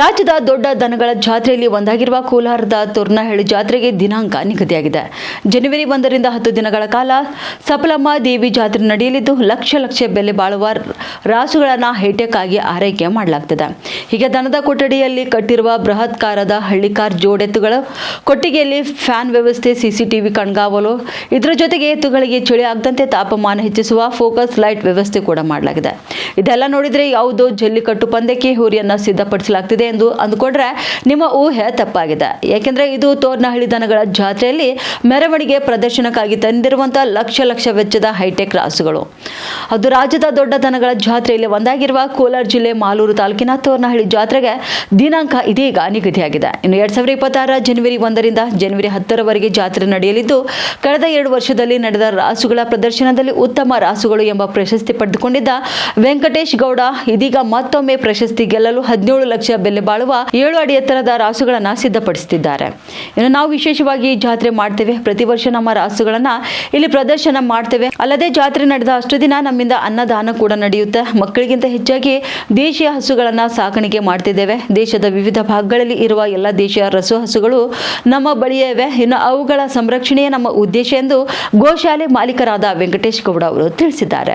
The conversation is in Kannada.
ರಾಜ್ಯದ ದೊಡ್ಡ ದನಗಳ ಜಾತ್ರೆಯಲ್ಲಿ ಒಂದಾಗಿರುವ ಕೋಲಾರದ ತುರ್ನಹಳ್ಳಿ ಜಾತ್ರೆಗೆ ದಿನಾಂಕ ನಿಗದಿಯಾಗಿದೆ. ಜನವರಿ ಒಂದರಿಂದ ಹತ್ತು ದಿನಗಳ ಕಾಲ ಸಫಲಮ್ಮ ದೇವಿ ಜಾತ್ರೆ ನಡೆಯಲಿದ್ದು ಲಕ್ಷ ಲಕ್ಷ ಬೆಲೆ ಬಾಳುವ ರಾಸುಗಳನ್ನು ಹೈಟೆಕ್ ಆಗಿ ಆರೈಕೆ ಮಾಡಲಾಗುತ್ತದೆ ಹೀಗೆ ದನದ ಕೊಠಡಿಯಲ್ಲಿ ಕಟ್ಟಿರುವ ಬೃಹತ್ ಕಾರದ ಹಳ್ಳಿಕಾರ್ ಜೋಡೆತ್ತುಗಳು, ಕೊಟ್ಟಿಗೆಯಲ್ಲಿ ಫ್ಯಾನ್ ವ್ಯವಸ್ಥೆ, ಸಿಸಿಟಿವಿ ಕಣ್ಗಾವಲು, ಇದರ ಜೊತೆಗೆ ಎತ್ತುಗಳಿಗೆ ಚಳಿ ಆಗದಂತೆ ತಾಪಮಾನ ಹೆಚ್ಚಿಸುವ ಫೋಕಸ್ ಲೈಟ್ ವ್ಯವಸ್ಥೆ ಕೂಡ ಮಾಡಲಾಗಿದೆ. ಇದೆಲ್ಲ ನೋಡಿದರೆ ಯಾವುದೋ ಜಲ್ಲಿಕಟ್ಟು ಪಂದ್ಯಕ್ಕೆ ಹೋರಿಯನ್ನ ಸಿದ್ಧಪಡಿಸಲಾಗ್ತಿದೆ. ಎಂದು ಅಂದುಕೊಂಡ್ರೆ ನಿಮ್ಮ ಊಹೆ ತಪ್ಪಾಗಿದೆ. ಯಾಕೆಂದ್ರೆ ಇದು ತೋರ್ನಹಳ್ಳಿ ದನಗಳ ಜಾತ್ರೆಯಲ್ಲಿ ಮೆರವಣಿಗೆ ಪ್ರದರ್ಶನಕ್ಕಾಗಿ ತಂದಿರುವಂತಹ ಲಕ್ಷ ಲಕ್ಷ ವೆಚ್ಚದ ಹೈಟೆಕ್ ರಾಸುಗಳು. ಅದು ರಾಜ್ಯದ ದೊಡ್ಡ ದನಗಳ ಜಾತ್ರೆಯಲ್ಲಿ ಒಂದಾಗಿರುವ ಕೋಲಾರ ಜಿಲ್ಲೆ ಮಾಲೂರು ತಾಲೂಕಿನ ತೋರ್ನಹಳ್ಳಿ ಜಾತ್ರೆಗೆ ದಿನಾಂಕ ಇದೀಗ ನಿಗದಿಯಾಗಿದೆ. ಇನ್ನು ಎರಡ್ ಸಾವಿರದ ಇಪ್ಪತ್ತಾರ ಜನವರಿ ಒಂದರಿಂದ ಜನವರಿ ಹತ್ತರವರೆಗೆ ಜಾತ್ರೆ ನಡೆಯಲಿದ್ದು, ಕಳೆದ ಎರಡು ವರ್ಷದಲ್ಲಿ ನಡೆದ ರಾಸುಗಳ ಪ್ರದರ್ಶನದಲ್ಲಿ ಉತ್ತಮ ರಾಸುಗಳು ಎಂಬ ಪ್ರಶಸ್ತಿ ಪಡೆದುಕೊಂಡಿದ್ದ ವೆಂಕಟೇಶ್ ಗೌಡ ಇದೀಗ ಮತ್ತೊಮ್ಮೆ ಪ್ರಶಸ್ತಿ ಗೆಲ್ಲಲು ಹದಿನೇಳು ಲಕ್ಷ ಬಾಳುವ ಏಳು ಅಡಿ ಎತ್ತರದ ರಾಸುಗಳನ್ನು ಸಿದ್ಧಪಡಿಸುತ್ತಿದ್ದಾರೆ ಇನ್ನು ನಾವು ವಿಶೇಷವಾಗಿ ಜಾತ್ರೆ ಮಾಡ್ತೇವೆ. ಪ್ರತಿ ವರ್ಷ ನಮ್ಮ ರಾಸುಗಳನ್ನ ಇಲ್ಲಿ ಪ್ರದರ್ಶನ ಮಾಡ್ತೇವೆ. ಅಲ್ಲದೆ ಜಾತ್ರೆ ನಡೆದ ಅಷ್ಟು ದಿನ ನಮ್ಮಿಂದ ಅನ್ನದಾನ ಕೂಡ ನಡೆಯುತ್ತೆ. ಮಕ್ಕಳಿಗಿಂತ ಹೆಚ್ಚಾಗಿ ದೇಶೀಯ ಹಸುಗಳನ್ನ ಸಾಕಾಣಿಕೆ ಮಾಡ್ತಿದ್ದೇವೆ. ದೇಶದ ವಿವಿಧ ಭಾಗಗಳಲ್ಲಿ ಇರುವ ಎಲ್ಲ ದೇಶೀಯ ರಸು ಹಸುಗಳು ನಮ್ಮ ಬಳಿಯೇ ಇನ್ನು ಅವುಗಳ ಸಂರಕ್ಷಣೆಯೇ ನಮ್ಮ ಉದ್ದೇಶ ಎಂದು ಗೋಶಾಲೆ ಮಾಲೀಕರಾದ ವೆಂಕಟೇಶ್ ಗೌಡ ಅವರು ತಿಳಿಸಿದ್ದಾರೆ.